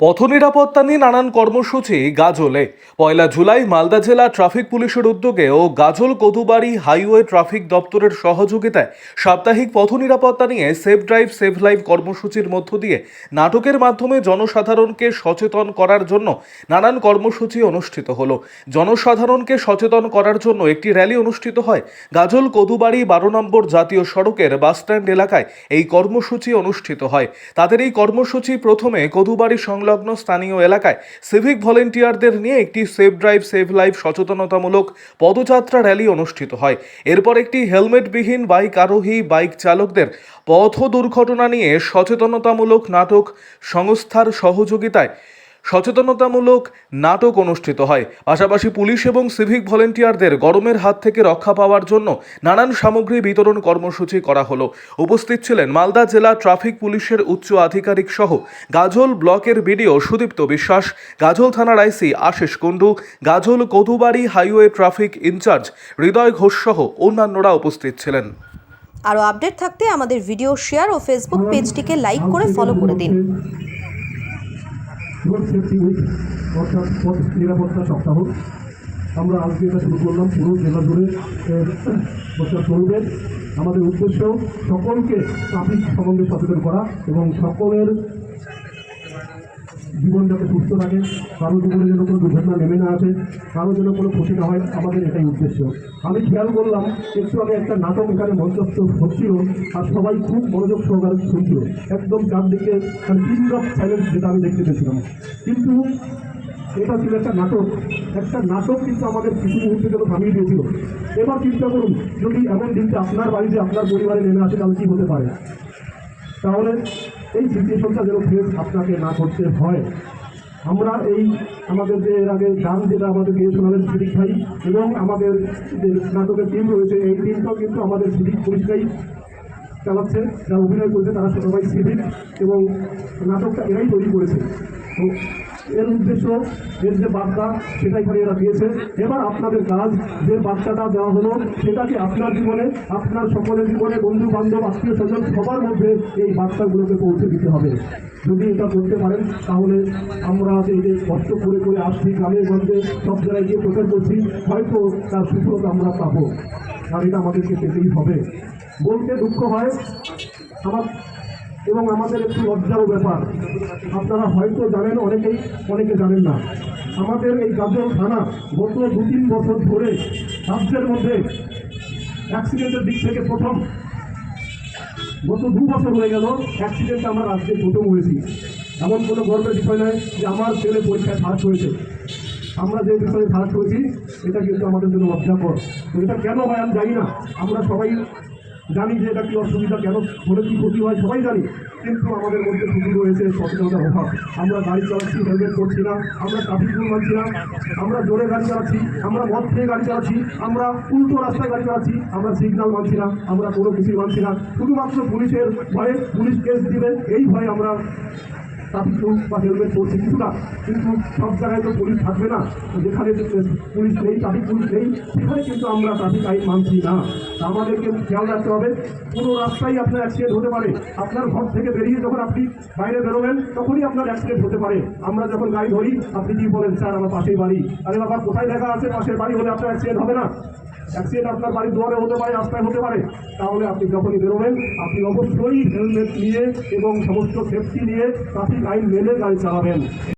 পথ নিরাপত্তা নিয়ে নানান কর্মসূচি গাজলে। পয়লা জুলাই মালদা জেলা ট্রাফিক পুলিশের উদ্যোগে ও গাজল কদুবাড়ি হাইওয়ে ট্রাফিক দপ্তরের সহযোগিতায় সাপ্তাহিক পথ নিরাপত্তা নিয়ে সেফ ড্রাইভ সেভ লাইভ কর্মসূচির মধ্য দিয়ে নাটকের মাধ্যমে জনসাধারণকে সচেতন করার জন্য নানান কর্মসূচি অনুষ্ঠিত হলো। জনসাধারণকে সচেতন করার জন্য একটি র্যালি অনুষ্ঠিত হয় গাজল কদুবাড়ি বারো নম্বর জাতীয় সড়কের বাসস্ট্যান্ড এলাকায়। এই কর্মসূচি অনুষ্ঠিত হয়। তাদের এই কর্মসূচি প্রথমে কদুবাড়ি সংলগ্ন স্থানীয় এলাকায় সিভিক ভলেন্টিয়ারদের নিয়ে একটি সেফ ড্রাইভ সেভ লাইফ সচেতনতামূলক পদযাত্রা র্যালি অনুষ্ঠিত হয়। এরপর একটি হেলমেটবিহীন বাইক আরোহী বাইক চালকদের পথ দুর্ঘটনা নিয়ে সচেতনতামূলক নাটক সংস্থার সহযোগিতায় সচেতনতামূলক নাটক অনুষ্ঠিত হয়। পাশাপাশি পুলিশ এবং সিভিক ভলেন্টিয়ারদের গরমের হাত থেকে রক্ষা পাওয়ার জন্য নানান সামগ্রী বিতরণ কর্মসূচি করা হলো। উপস্থিত ছিলেন মালদা জেলা ট্রাফিক পুলিশের উচ্চ আধিকারিক সহ গাজল ব্লকের বিডিও সুদীপ্ত বিশ্বাস, গাজল থানার IC Ashis Kundu, Gajol Kadubari highway traffic incharge Hriday Ghosh সহ অন্যান্যরা উপস্থিত ছিলেন। আরও আপডেট থাকতে আমাদের ভিডিও শেয়ার ও ফেসবুক পেজটিকে লাইক করে ফলো করে দিন। নিরাপত্তা সপ্তাহ। আমরা আজকে এটা শুরু করলাম, পুরো জেলা জুড়ে প্রচার বছর আমাদের উদ্দেশ্য সকলকে ট্রাফিক সম্বন্ধে সচেতন করা এবং সকলের জীবন যাতে সুস্থ থাকে কারও জীবনে যেন কোনো দুর্ঘটনা নেমে না আসে, কারও যেন কোনো ক্ষতি না হয়, আমাদের এটাই উদ্দেশ্য। আমি খেয়াল করলাম, একটু আগে একটা নাটক এখানে মঞ্চস্থ হচ্ছিল, আর সবাই খুব মনোযোগ সহকারে শুনছিল। একদম চারদিকে পিন অফ সাইলেন্স যেটা আমি দেখতে পেয়েছিলাম। কিন্তু এটা ছিল একটা নাটক। একটা নাটক কিন্তু আমাদের কিছু মুহূর্তে যেন থামিয়ে দিয়েছিল। এবার চিন্তা করুন, যদি এমন দিনটা আপনার বাড়িতে আপনার পরিবারে নেমে আসে, তাহলে কী হতে পারে? তাহলে এই সিচুয়েশনটা যেন ফেস আপনাকে না করতে হয়। আমরা এই আমাদের যে এর আগে গান যেটা আমাদের গিয়ে শোনালেন সিভিক ভাই এবং আমাদের যে নাটকের টিম রয়েছে, এই টিমটাও কিন্তু আমাদের সিভিক পুলিশরাই চালাচ্ছে, যারা অভিনয় করেছে তারা সবাই সিভিক এবং নাটকটা এরাই তৈরি করেছে। তো এর উদ্দেশ্য এর যে বার্তা সেটাই করে এরা দিয়েছে। এবার আপনাদের কাজ যে বার্তাটা দেওয়া হলো, সেটাকে আপনার জীবনে, আপনার সকলের জীবনে বন্ধু বান্ধব আত্মীয় স্বজন সবার মধ্যে এই বার্তাগুলোকে পৌঁছে দিতে হবে। যদি এটা করতে পারেন, তাহলে আমরা এই যে কষ্ট করে করে আসছি গ্রামের গঞ্জে সব জায়গায় গিয়ে প্রচার করছি, হয়তো তার সুফলতা আমরা পাবো। আর এটা আমাদেরকে পেতেই হবে। বলতে দুঃখ হয়, আমার এবং আমাদের একটু লজ্জারও ব্যাপার। আপনারা হয়তো জানেন, অনেকেই, অনেকে জানেন না। আমাদের এই গাজল থানা গত দু তিন বছর ধরে রাজ্যের মধ্যে অ্যাক্সিডেন্টের দিক থেকে প্রথম। গত দু বছর হয়ে গেল অ্যাক্সিডেন্টে আমরা রাজ্যে প্রথম হয়েছি। এমন কোনো গর্বের বিষয় নয় যে আমার ছেলে পরীক্ষায় ফার্স্ট হয়েছে। আমরা যে বিষয়ে ফার্স্ট হয়েছি, এটা কিন্তু আমাদের জন্য তো এটা কেন হয় আমি জানি না। আমরা সবাই জানি যে এটা কী অসুবিধা, কেন হলে কি ক্ষতি হয়, সবাই জানি। কিন্তু আমাদের মধ্যে শুধু রয়েছে সচেতনতার অভাব। আমরা গাড়ি চালাচ্ছি, হেলমেট করছি না, আমরা ট্রাফিক রুল মানছি না, আমরা জোরে গাড়ি চালাচ্ছি, আমরা মদ খেয়ে গাড়ি চালাচ্ছি, আমরা উল্টো রাস্তায় গাড়ি চালাচ্ছি, আমরা সিগনাল মানছি না, আমরা কোনো কিছুই মানছি না। শুধুমাত্র পুলিশের ভয়ে পুলিশ কেস দিবে, এই ভয়ে আমরা কিন্তু সব জায়গায় তো পুলিশ থাকবে না। যেখানে পুলিশ নেই ট্রাফিক পুলিশ নেই, সেখানে কিন্তু আমরা ট্রাফিক আইন মানছি না। আমাদেরকে খেয়াল রাখতে হবে। কোনো রাস্তায় আপনার অ্যাক্সিডেন্ট হতে পারে। আপনার ঘর থেকে বেরিয়ে যখন আপনি বাইরে বেরোবেন, তখনই আপনার অ্যাক্সিডেন্ট হতে পারে। আমরা যখন গাড়ি ধরি, আপনি কি বলেন, স্যার, আমার পাশেই বাড়ি। আরে বাবা, কোথায় দেখা আছে? পাশের বাড়ি হলে আপনার অ্যাক্সিডেন্ট হবে না। অ্যাক্সিডেন্ট আপনার বাড়ির দুয়ারে হতে পারে, রাস্তায় হতে পারে, তাহলে আপনি যখনই বেরোবেন, আপনি অবশ্যই হেলমেট নিয়ে এবং সমস্ত সেফটি নিয়ে ট্রাফিক আইন মেনে গাড়ি চালাবেন।